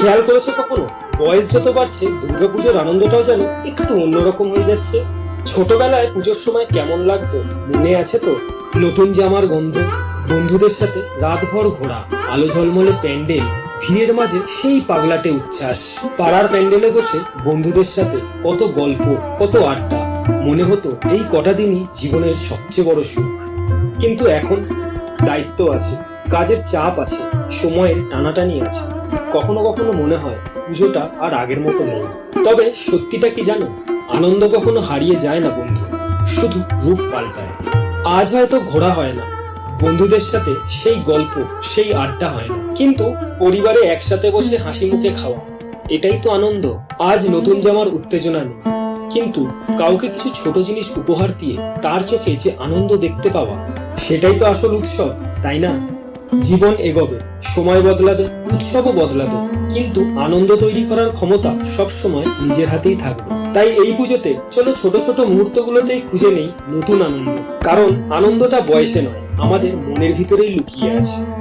খেয়াল করেছ কখনো বয়স যত বাড়ছে, দুর্গাপুজোর আনন্দটাও যেন একটু অন্যরকম হয়ে যাচ্ছে। ছোটবেলায় পুজোর সময় কেমন লাগতো? মনে আছে তো? নতুন জামার গন্ধ, বন্ধুদের সাথে রাতভর ঘোরা, আলো ঝলমলে প্যান্ডেল, ভিড়ের মাঝে সেই পাগলাটে উচ্ছ্বাস। পাড়ার প্যান্ডেলে বসে বন্ধুদের সাথে কত গল্প, কত আড্ডা, মনে হতো এই কটা দিনই জীবনের সবচেয়ে বড় সুখ। কিন্তু এখন দায়িত্ব আছে। কাজের চাপ আছে, সময়ের টানাটানি আছে। কখনো কখনো মনে হয় পুজোটা আর আগের মতো নেই। তবে সত্যিটা কি জানো? আনন্দ কখনো হারিয়ে যায় না বন্ধু, শুধু রূপ পাল্টায়। আজ হয়তো ঘোরা হয় না, বন্ধুদের সাথে সেই গল্প, সেই আড্ডা হয় না। কিন্তু পরিবারে একসাথে বসে হাসি মুখে খাওয়া, এটাই তো আনন্দ। আজ নতুন জামার উত্তেজনা নেই। কিন্তু কাউকে কিছু ছোট জিনিস উপহার দিয়ে তার চোখে যে আনন্দ দেখতে পাওয়া, সেটাই তো আসল উৎসব, তাই না? জীবন এগোবে, সময় বদলাবে, উৎসবও বদলাবে, কিন্তু আনন্দ তৈরি করার ক্ষমতা সবসময় নিজের হাতেই থাকবে। তাই এই পুজোতে চলো ছোট ছোট মুহূর্তগুলোতেই খুঁজে নেই নতুন আনন্দ। কারণ আনন্দটা বয়সে নয়, আমাদের মনের ভিতরেই লুকিয়ে আছে।